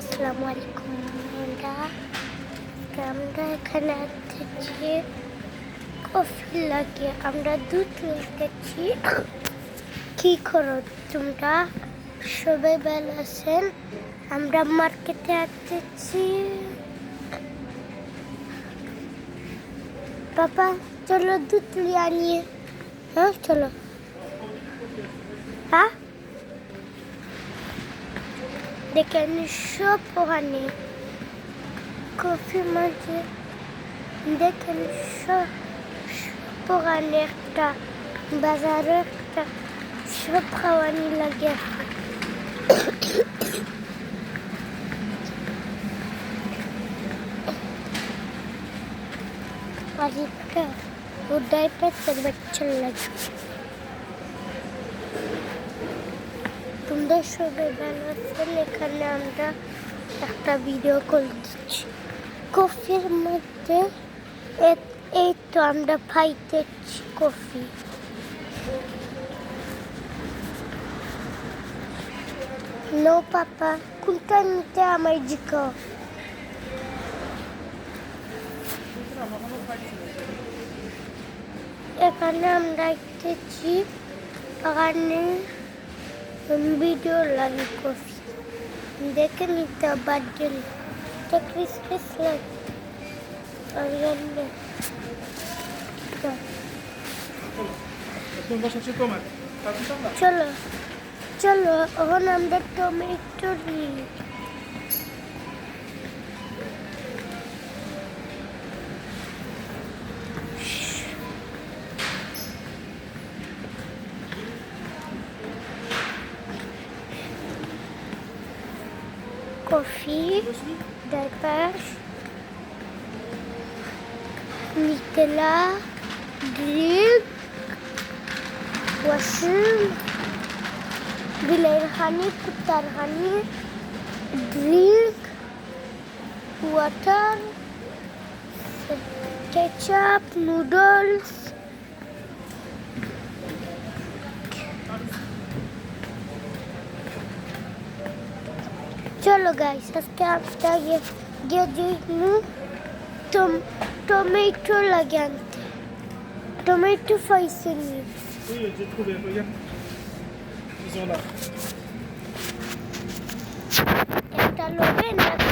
আসসালামু আলাইকুম, আমরা আমরা এখানে আসতেছি কফি লাগে। আমরা দুধ লেগেছি কি করো তোমরা? সবাই ভালো আছেন? আমরা মার্কেটে আসতেছি। বাবা, চলো দুধ লিয়ে আনিয়ে হ্যাঁ চলো। হ্যাঁ? Ndekensho pwani, kofi maji ndekensho pwanekta bazarekta sho pwani lage. और उदयपुर सर्वक्षण लग সবাই ভালো আছেন এখানে আমরা একটা ভিডিও কল দিচ্ছি। কফির মধ্যে এই তো আমরা খাইতেছি কফি। নো পাপা কোনটা নিতে আমার জিকো এখানে আমরা এখানে ভিডিও এটা ক্রিসমাস লাগে আর এমনি তো তুমি বসেছো তোমার তারপর তোমরা। চলো। চলো এখন আমরা টমেটো নিই। Kofi Diapers Nikola, drink, hani putar hani, drink, water, ketchup, noodles, চলো গাইস আজকে আমরা গিয়ে গিয়ে দিনু টমেটো লাগে আনতে টমেটো পাইছে নিয়ে ওই যে খুলে ওই যে জোলা একটা লোবে নাকি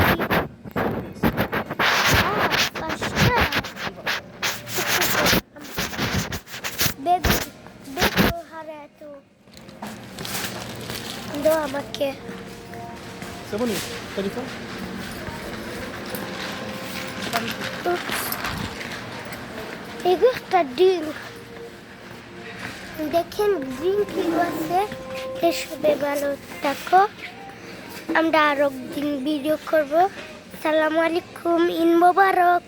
আহ, পাঁচটা বেগ বেগ হারা এত দাও আমাকে সেবনি তারিফা Oops. এগুলো একটা ড্রিঙ্ক দেখেন ড্রিঙ্ক আছে এসবে ভালো থাকো আমরা আরও দিন ভিডিও করব সালাম আলাইকুম ইন মোবারক